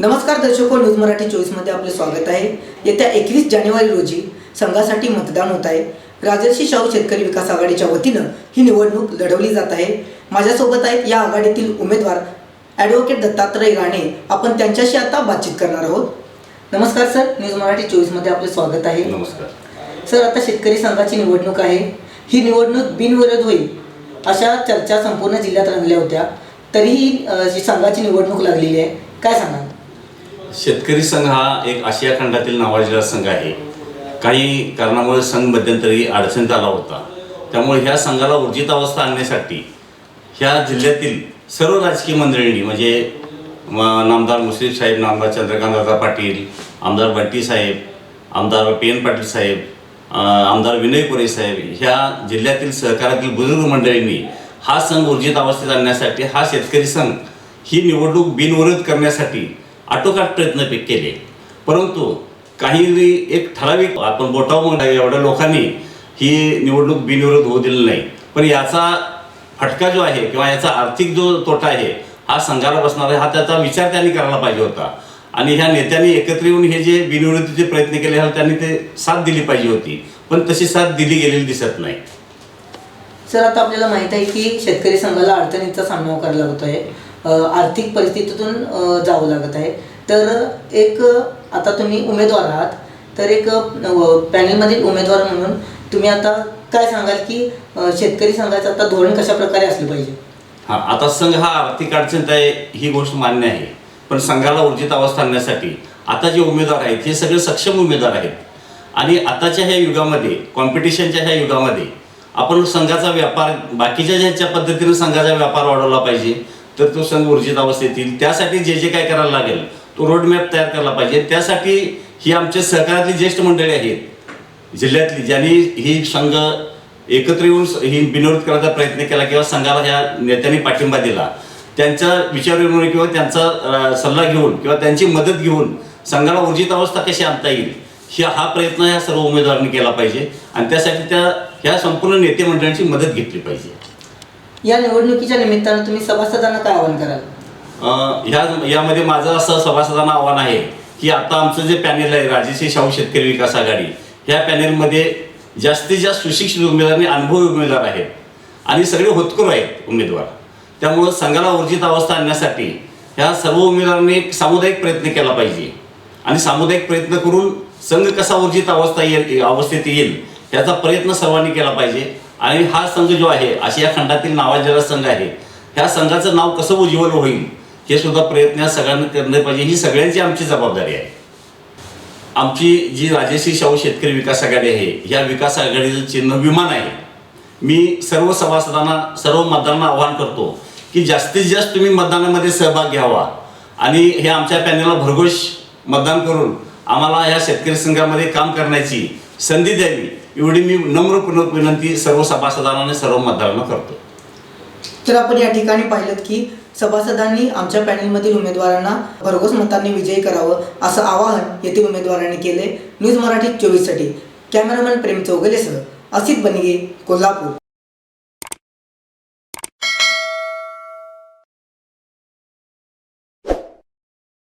नमस्कार दर्शको न्यूज मराठी चोवीसमध्ये आपले स्वागत आहे. येत्या एकवीस जानेवारी रोजी संघासाठी मतदान होत आहे. राजर्षी शाहू शेतकरी विकास आघाडीच्या वतीनं ही निवडणूक लढवली जात आहे. माझ्यासोबत आहेत या आघाडीतील उमेदवार ॲडव्होकेट दत्तात्रय राणे. आपण त्यांच्याशी आता बातचीत करणार आहोत. नमस्कार सर न्यूज मराठी चोवीसमध्ये आपले स्वागत आहे. नमस्कार. सर आता शेतकरी संघाची निवडणूक आहे. ही निवडणूक बिनविरोध होईल अशा चर्चा संपूर्ण जिल्ह्यात रंगल्या होत्या. तरीही जी संघाची निवडणूक लागलेली आहे काय सांगाल? शेतकरी संघ हा एक आशिया खंडातील नावाजलेला संघ आहे. काही कारणामुळे संघ मध्यंतरी अडचणीत आला होता. त्यामुळे ह्या संघाला ऊर्जित अवस्था आणण्यासाठी ह्या जिल्ह्यातील सर्व राजकीय मंडळींनी म्हणजे नामदार मुश्रीफ साहेब नामदार चंद्रकांतदादा पाटील आमदार बंटी साहेब आमदार पी एन पाटील साहेब आमदार विनय कोरे साहेब ह्या जिल्ह्यातील सहकारातील बुजुर्ग मंडळींनी हा संघ ऊर्जित अवस्थेत आणण्यासाठी हा शेतकरी संघ ही निवडणूक बिनविरोध करण्यासाठी आटोकाट प्रयत्न केले. परंतु काही एक ठराविक आपण बोटावर एवढ्या लोकांनी ही निवडणूक बिनविरोध होऊ दिली नाही. पण याचा फटका जो आहे किंवा याचा आर्थिक जो तोटा आहे हा संघाला बसणार आहे हा त्याचा विचार त्यांनी करायला पाहिजे होता. आणि ह्या नेत्यांनी एकत्र येऊन हे जे बिनविरोधीचे प्रयत्न केले ह्याला त्यांनी ते साथ दिली पाहिजे होती. पण तशी साथ दिली गेलेली दिसत नाही. सर आता आपल्याला माहीत आहे की शेतकरी संघाला अडचणीचा सामना करायला लागत आहे आर्थिक परिस्थितीतून जावं लागत आहे. तर एक आता तुम्ही उमेदवार आहात. तर एक पॅनलमधील उमेदवार म्हणून तुम्ही आता काय सांगाल की शेतकरी संघाचं आता धोरण कशा प्रकारे असलं पाहिजे? हा आता संघ हा आर्थिक अडचणीत आहे ही गोष्ट मान्य आहे. पण संघाला ऊर्जित अवस्था आणण्यासाठी आता जे उमेदवार आहेत हे सगळे सक्षम उमेदवार आहेत. आणि आताच्या ह्या युगामध्ये कॉम्पिटिशनच्या ह्या युगामध्ये आपण संघाचा व्यापार बाकीच्या ज्याच्या पद्धतीने संघाचा व्यापार वाढवला पाहिजे तर तो संघ ऊर्जित अवस्थेत येईल. त्यासाठी जे जे काय करायला लागेल तो रोडमॅप तयार करायला पाहिजे. त्यासाठी ही आमच्या सहकारातली ज्येष्ठ मंडळी आहेत. जिल्ह्यातली ज्यांनी ही संघ एकत्र येऊन ही बिनविरोध करायचा प्रयत्न केला किंवा संघाला ह्या नेत्यांनी पाठिंबा दिला. त्यांच्या विचारविनिमय किंवा त्यांचा सल्ला घेऊन किंवा त्यांची मदत घेऊन संघाला ऊर्जित अवस्था कशी आणता येईल ही हा प्रयत्न ह्या सर्व उमेदवारांनी केला पाहिजे. आणि त्यासाठी त्या ह्या संपूर्ण नेते मंडळांची मदत घेतली पाहिजे. या निवडणुकीच्या निमित्तानं तुम्ही सभासदांना काय आवाहन कराल? ह्या यामध्ये माझं असं सभासदांना आव्हान आहे की आता आमचं जे पॅनेल आहे राजेश्री शाहू शेतकरी विकास आघाडी ह्या पॅनेलमध्ये जास्तीत जास्त सुशिक्षित उमेदवार आणि अनुभवी उमेदवार आहेत आणि सगळे होतकरू आहेत उमेदवार. त्यामुळं संघाला ऊर्जित अवस्था आणण्यासाठी ह्या सर्व उमेदवारांनी सामुदायिक प्रयत्न केला पाहिजे. आणि सामुदायिक प्रयत्न करून संघ कसा ऊर्जित अवस्था येईल अवस्थेत येईल याचा प्रयत्न सर्वांनी केला पाहिजे. आणि हा संघ जो आहे आशिया खंडातील नावाजलेला संघ आहे. ह्या संघाचं नाव कसं उज्ज्वल होईल हे सुद्धा प्रयत्न सगळ्यांना करणे पाहिजे. ही सगळ्यांची आमची जबाबदारी आहे. आमची जी राजेश्री शाहू शेतकरी विकास आघाडी आहे या विकास आघाडीचं चिन्ह विमान आहे. मी सर्व सभासदांना सर्व मतदारांना आवाहन करतो की जास्तीत जास्त तुम्ही मतदानामध्ये सहभाग घ्यावा. आणि हे आमच्या पॅनलला भरघोष मतदान करून आम्हाला या शेतकरी संघामध्ये काम करण्याची संधी द्यावी. एवढी मी नम्र विनंती सर्व सभासदांना सर्व मतदारांना करतो. तर आपण या ठिकाणी पाहिलं की सभासदांनी आमच्या पॅनलमधील उमेदवारांना भरघोस मतांनी विजयी करावं असं आवाहन येथील उमेदवारांनी केले न्यूज मराठी चोवीससाठी. कॅमेरामॅन प्रेम चौगलेसह असित बनिगे कोल्हापूर.